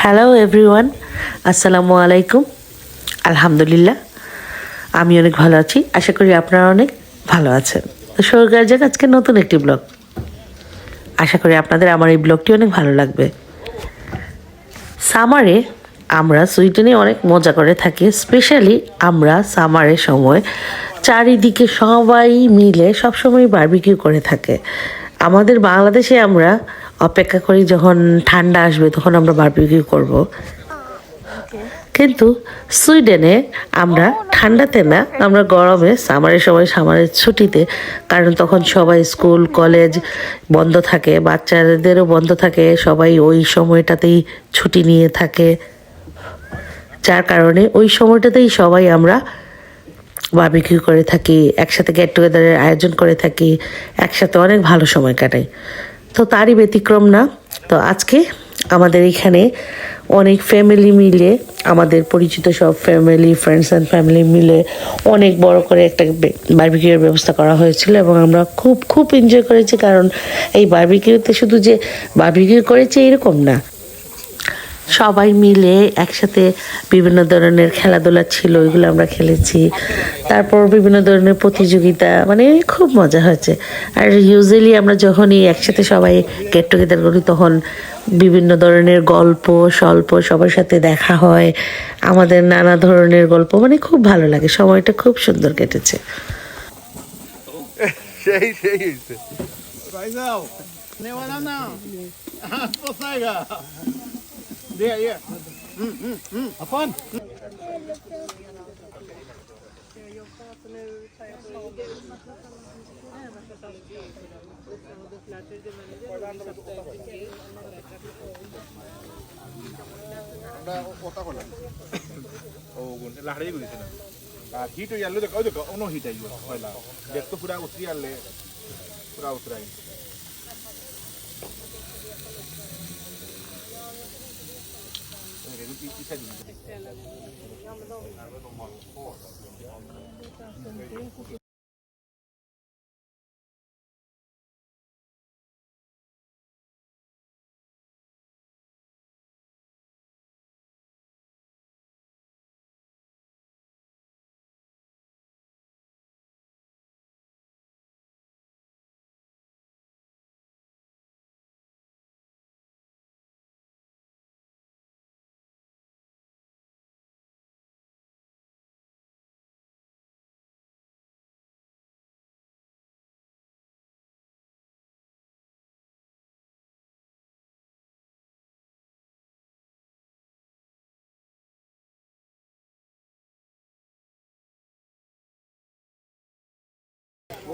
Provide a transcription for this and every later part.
Hello everyone আসসালামু আলাইকুম আলহামদুলিল্লাহ আমি অনেক ভালো আছি। আশা করি আপনারা অনেক ভালো আছেন। তো শুরু করা যাক আজকে নতুন একটি ব্লগ। আশা করি আপনাদের আমার এই ব্লগটি অনেক ভালো লাগবে। সামারে আমরা সুইডেনে অনেক মজা করে থাকি। স্পেশালি আমরা সামারের সময় চারিদিকে সবাই মিলে সবসময় বারবিকিউ করে থাকে। আমাদের বাংলাদেশে আমরা অপেক্ষা করি যখন ঠান্ডা আসবে তখন আমরা বারবিকিউ করব। কিন্তু সুইডেনে আমরা ঠান্ডাতে না, আমরা গরমে সামারের সময় সামারের ছুটিতে, কারণ তখন সবাই স্কুল কলেজ বন্ধ থাকে, বাচ্চাদেরও বন্ধ থাকে, সবাই ওই সময়টাতেই ছুটি নিয়ে থাকে। যার কারণে ওই সময়টাতেই সবাই আমরা বারবিকিউ করে থাকি, একসাথে গেট টুগেদারের আয়োজন করে থাকি, একসাথে অনেক ভালো সময় কাটাই। তো তারই ব্যতিক্রম না। তো আজকে আমাদের এখানে অনেক ফ্যামিলি মিলে, আমাদের পরিচিত সব ফ্যামিলি ফ্রেন্ডস অ্যান্ড ফ্যামিলি মিলে অনেক বড় করে একটা বার্বিকিউর ব্যবস্থা করা হয়েছিল এবং আমরা খুব খুব এনজয় করেছি। কারণ এই বার্বিকিউতে শুধু যে বার্বিকিউ করেছি এরকম না। সবাই মিলে একসাথে বিভিন্ন ধরনের খেলাধুলা ছিল ওইগুলো আমরা খেলেছি। তারপর বিভিন্ন ধরনের প্রতিযোগিতা মানে খুব মজা হয়েছে। আর ইউজুয়ালি আমরা যখনই একসাথে সবাই গেট টুগেদার করি তখন বিভিন্ন ধরনের গল্প স্বল্প সবার সাথে দেখা হয়। আমাদের নানা ধরনের গল্প মানে খুব ভালো লাগে সময়টা খুব সুন্দর কেটেছে। সেই সেই হয়েছে। Paizão, nem olha não. Possega. Dê aí. Hum, hum, hum. Afan. আমরা কথা বললাম ও লাহড়ে গেছে না আর হিট হয়ে গেলে দেখো দেখো অন্য হিট আইব পয়লা দেখ পুরা উতরি আলে পুরা উতরাই 这个地 cukup. Yeah,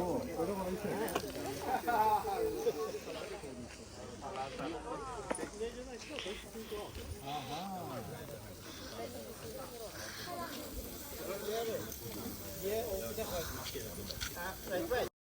open the hood. Right, right.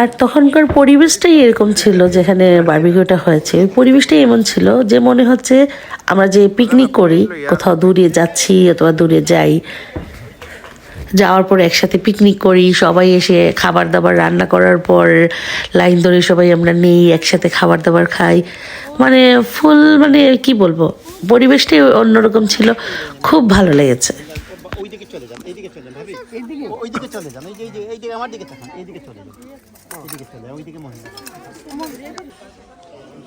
আর তখনকার পরিবেশটাই এরকম ছিল যেখানে বার্বিকিউটা হয়েছে। পরিবেশটাই এমন ছিল যে মনে হচ্ছে আমরা যে পিকনিক করি, কোথাও দূরে যাচ্ছি অথবা দূরে যাই, যাওয়ার পর একসাথে পিকনিক করি, সবাই এসে খাবার দাবার রান্না করার পর লাইন ধরে সবাই আমরা নেই, একসাথে খাবার দাবার খাই। মানে ফুল মানে কি বলব, পরিবেশটাই অন্যরকম ছিল, খুব ভালো লেগেছে। চলে চলে চলে চলে চলে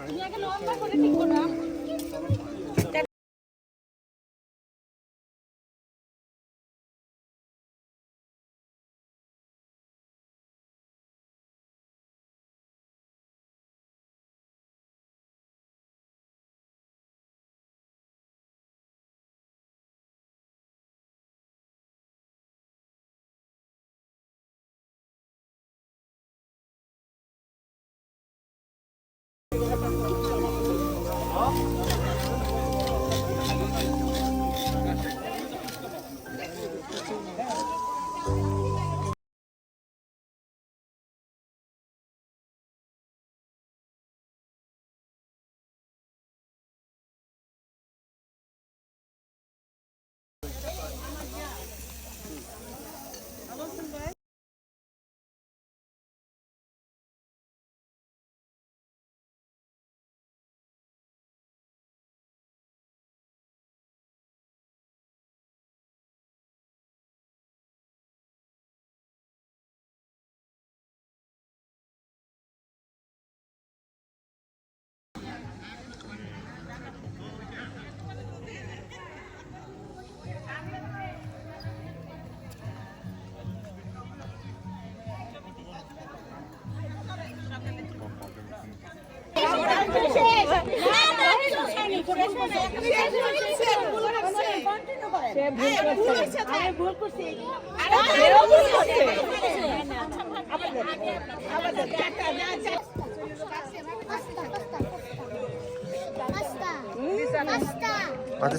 Matista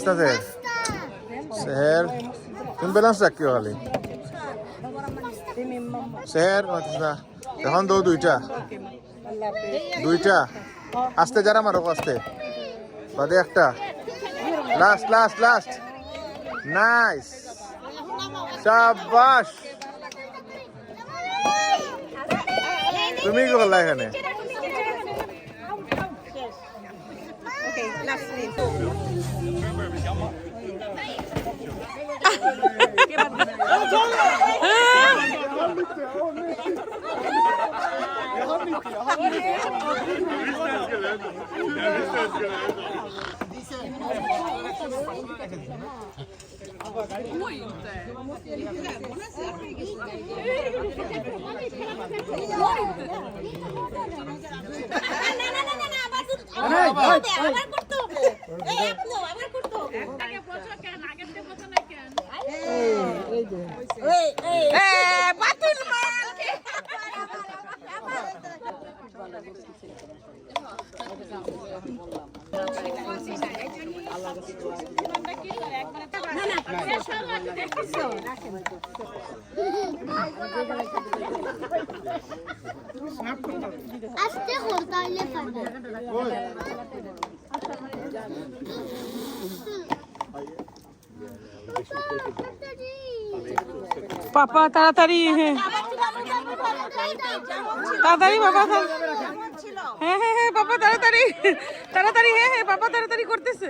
Seher. Seher. তুমি ব্যালেন্স রাখিও খালি সেহের মাতিসা এখন দৌ দুইটা। দুইটা? আস্তে যারা মারো আস্তে। বাদে একটা লাস্ট লাস্ট লাস্ট নাইস শাবাশ তুমি কি করলা এখানে Yalan mı? Hey, hey, hey. আস্তে পাপা, তাড়াতাড়ি হ্যাঁ। তাড়াতাড়ি বাবা হ্যাঁ হ্যাঁ হ্যাঁ পাপা, তাড়াতাড়ি। তাড়াতাড়ি হ্যাঁ হ্যাঁ পাপা, তাড়াতাড়ি করতেছে।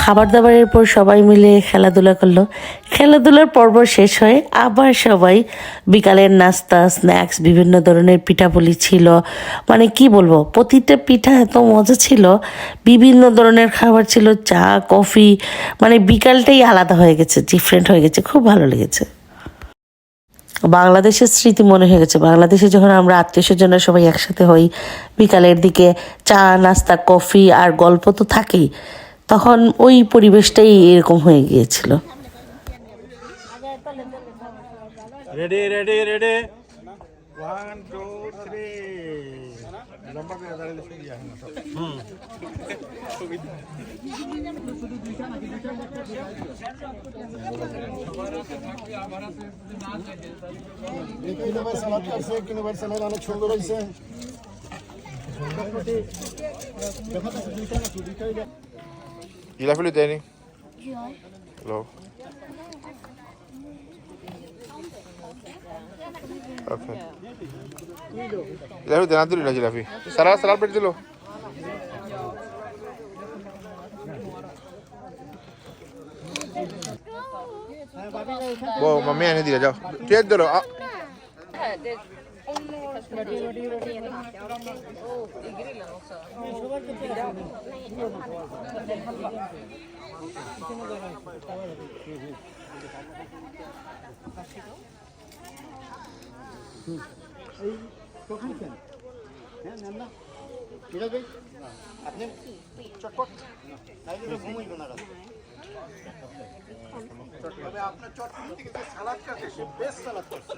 খাবার দাবারের পর সবাই মিলে খেলাধুলা করল। খেলাধুলার পর্ব শেষ হয়ে আবার সবাই বিকালের নাস্তা, স্ন্যাক্স, বিভিন্ন ধরনের পিঠাপুলি ছিল। মানে কি বলব, প্রতিটা পিঠা এত মজা ছিল। বিভিন্ন ধরনের খাবার ছিল, চা, কফি মানে বিকালটাই আলাদা হয়ে গেছে ডিফারেন্ট হয়ে গেছে, খুব ভালো লেগেছে। বাংলাদেশের স্মৃতি মনে হয়ে গেছে। বাংলাদেশে যখন আমরা আত্মীয় স্বজনরা সবাই একসাথে হই বিকালের দিকে চা নাস্তা কফি আর গল্প তো থাকেই তখন ওই পরিবেশটাই এরকম হয়ে গিয়েছিল। Ready ready ready one two three কিলোবার salad করছে কিলোবার সালাদ অনেক সুন্দর হয়েছে Gillar för lite, Jenny? Hello. Okay. Gillar för lite, দিল না জিলাপি সালাদ সালাদ পেট ও মাম্মি এনে দিলে যাও। ঠিক দিল হ্যাঁ নেন না ঠিক আছে আপনি? চটপট। তাই জন্য ঘুমাইবেন না রাতে। তবে আপনার চটপট থেকে যে সালাদ কাটে সে বেস্ট সালাদ করছে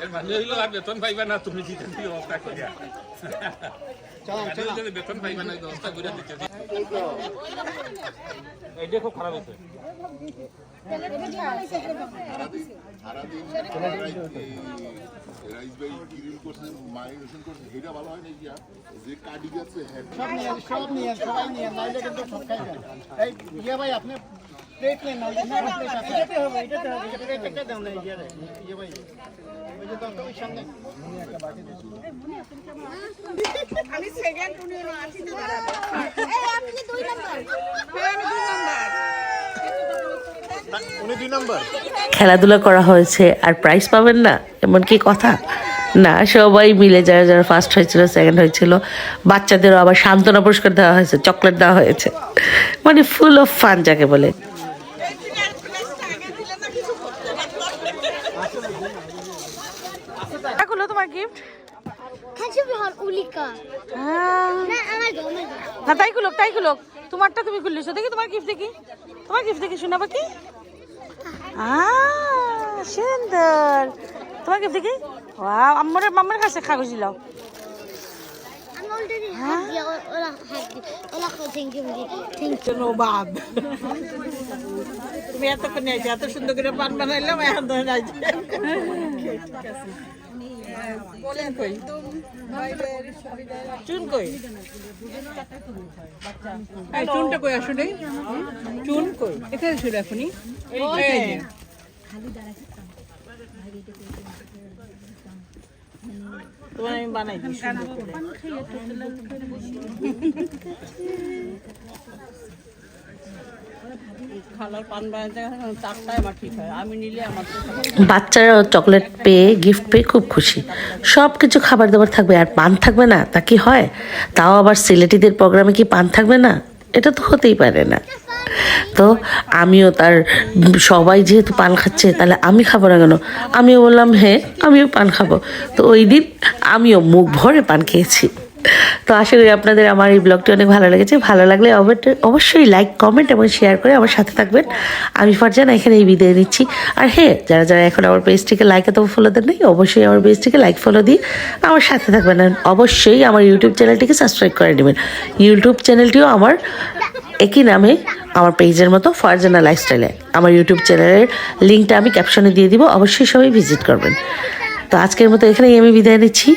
এর মানে হইল আর বেতন পাইবা না তুমি করিয়া। যদি বেতন পাইবা না ব্যবস্থা করে দিতে রাইস ভাই গ্রিল করছে মারিনেশন করছে সেটা ভালো হয় নাকি যে কাটি গেছে হ্যাঁ। সব নিয়ে সব নিয়ে সবাই নিয়ে নাইলে কিন্তু সব খাইবেন এই ইয়ে ভাই আপনি প্লেট নেন না না প্লেট আছে। এটাতে হবে এটাতে হবে এটা দাও না ইয়ে রে ইয়ে ভাই। ওই যে দরকার ওই সামনে। আমি সেকেন্ড উনি এই আপনি দুই নম্বর। হ্যাঁ দুই নম্বর। খেলাধুলা করা হয়েছে আর প্রাইজ পাবেন না এমন কি কথা। না সবাই মিলে যারা যারা ফার্স্ট হয়েছিল সেকেন্ড হয়েছিল বাচ্চাদেরও আবার সান্ত্বনা পুরস্কার দেওয়া হয়েছে চকলেট দেওয়া হয়েছে। মানে ফুল অফ ফান যাকে বলে। তোমার গিফট einmal do. না তাই গুলো তাই গুলো তোমারটা তুমি খুললিছো দেখি তোমার গিফট দেখি? তোমার গিফট দেখি শোনাবা কি? সুন্দর। তোমার গিফট দেখি আমার মামার কাছে কাগজ দিলাও. ধন্যবাদ তুমি এতক্ষণ এত সুন্দর করে পান বানাইলাম এখন ধরে চুন কই? চুনটা কই আসলে? চুন কই? এখানে ছিল এখনই। তোমার আমি বানাই দিই বাচ্চারাও চকলেট পেয়ে গিফট পেয়ে খুব খুশি। সব কিছু খাবার দাবার থাকবে, আর পান থাকবে না, তা কি হয়? তাও আবার সিলেটিদের প্রোগ্রামে কি পান থাকবে না? এটা তো হতেই পারে না। তো আমিও তার, সবাই যেহেতু পান খাচ্ছে, তাহলে আমি খাব না কেন? আমিও বললাম হ্যাঁ আমিও পান খাব। তো ওই দিন আমিও মুখ ভরে পান খেয়েছি। তো আশা করি আপনাদের আমার এই ব্লগটি অনেক ভালো লেগেছে। ভালো লাগলে অবশ্য- অবশ্যই লাইক কমেন্ট এবং শেয়ার করে আমার সাথে থাকবেন। আমি ফারজানা এখানে এই বিদায় নিচ্ছি। আর হ্যাঁ যারা যারা এখন আমার পেজটিকে লাইক অথবা ফলো দেন নাই অবশ্যই আমার পেজটিকে লাইক ফলো দিয়ে আমার সাথে থাকবেন। অবশ্যই আমার ইউটিউব চ্যানেলটিকে সাবস্ক্রাইব করে নেবেন। ইউটিউব চ্যানেলটিও আমার একই নামে আমার পেজের মতো ফারজানা লাইফস্টাইলে আমার ইউটিউব চ্যানেলের লিঙ্কটা আমি ক্যাপশনে দিয়ে দিব। অবশ্যই সবাই ভিজিট করবেন। তো আজকের মতো এখানেই আমি বিদায় নিচ্ছি।